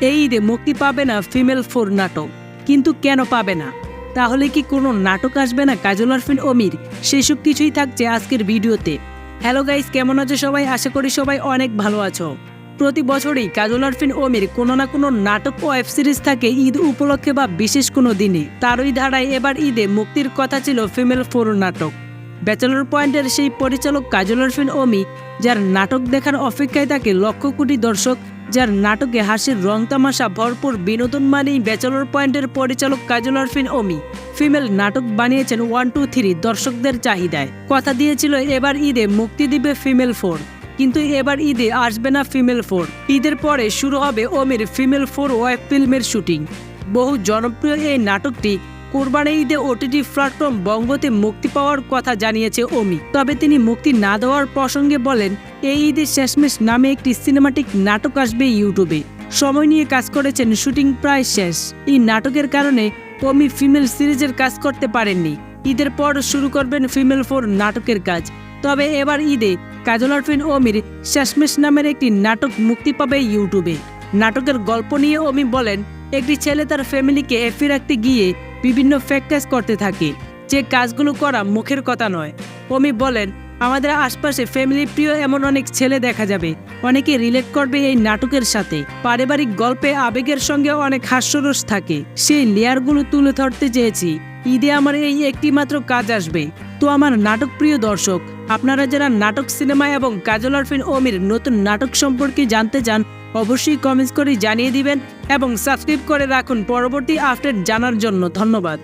এই ঈদে মুক্তি পাবে না ফিমেল ফোর নাটক। কিন্তু কেন পাবে না? তাহলে কি কোনো নাটক আসবে না কাজল আরফিন অমির? সেসব কিছুই থাকছে আজকের ভিডিওতে। হ্যালো গাইস, কেমন আছো সবাই? আশা করি সবাই অনেক ভালো আছো। প্রতি বছরই কাজল আরফিন অমির কোনো না কোনো নাটক ওয়েব সিরিজ থাকে ঈদ উপলক্ষে বা বিশেষ কোনো দিনে। তারই ধারায় এবার ঈদে মুক্তির কথা ছিল ফিমেল ফোর নাটক। ব্যাচেলর পয়েন্টের সেই পরিচালক কাজল আরফিন অমি যার নাটক দেখার অপেক্ষায় থাকে লক্ষ কোটি দর্শক, যার নাটকে হাসির রং তামাশা ভরপুর বিনোদন মানেই ব্যাচেলর পয়েন্টের পরিচালক কাজল আরফিন অমি ফিমেল নাটক বানিয়েছেন ওয়ান, টু, থ্রি দর্শকদের চাহিদায়। কথা দিয়েছিল, এবার ঈদে মুক্তি দিবে ফিমেল ফোর। কিন্তু এবার ঈদে আসবে না ফিমেল ফোর। ঈদের পরে শুরু হবে ওমির ফিমেল ফোর ওয়েব ফিল্মের শুটিং। বহু জনপ্রিয় এই নাটকটি কোরবানি ঈদে ওটিটি প্ল্যাটফর্ম বঙ্গতে মুক্তি পাওয়ার কথা জানিয়েছে ওমি তবে তিনি মুক্তি না দেওয়ার প্রসঙ্গে বলেন, এই ঈদে শেষমেশ নামে একটি সিনেমাটিক নাটক আসবে ইউটিউবে। সময় নিয়ে কাজ করেছেন, শুটিং প্রায় শেষ। এই নাটকের কারণে ওমি ফিমেল সিরিজের কাজ করতে পারেননি। ঈদের পর শুরু করবেন ফিমেল ফোর নাটকের কাজ। তবে এবার ঈদে কাজল আরফিন ওমির শেষমেশ নামের একটি নাটক মুক্তি পাবে ইউটিউবে। নাটকের গল্প নিয়ে ওমি বলেন, একটি ছেলে তার ফ্যামিলিকে হ্যাপি রাখতে গিয়ে বিভিন্ন কাজ করতে থাকে। যে কাজগুলো করা মুখের কথা নয়। ওমি বলেন, আমাদের আশপাশে ফ্যামিলি প্রিয় এমন অনেক ছেলে দেখা যাবে। অনেকে রিলেট করবে এই নাটকের সাথে। পারিবারিক গল্পে আবেগের সঙ্গে অনেক হাস্যরস থাকে। সেই লেয়ারগুলো তুলে ধরতে চেয়েছি। ঈদে আমার এই একটি মাত্র কাজ আসবে। তো আমার নাটক প্রিয় দর্শক, আপনারা যারা নাটক সিনেমা এবং কাজল আরফিন ওমির নতুন নাটক সম্পর্কে জানতে চান অবশ্যই কমেন্টস করে জানিয়ে দিবেন এবং সাবস্ক্রাইব করে রাখুন। পরবর্তী আপডেট জানার জন্য ধন্যবাদ।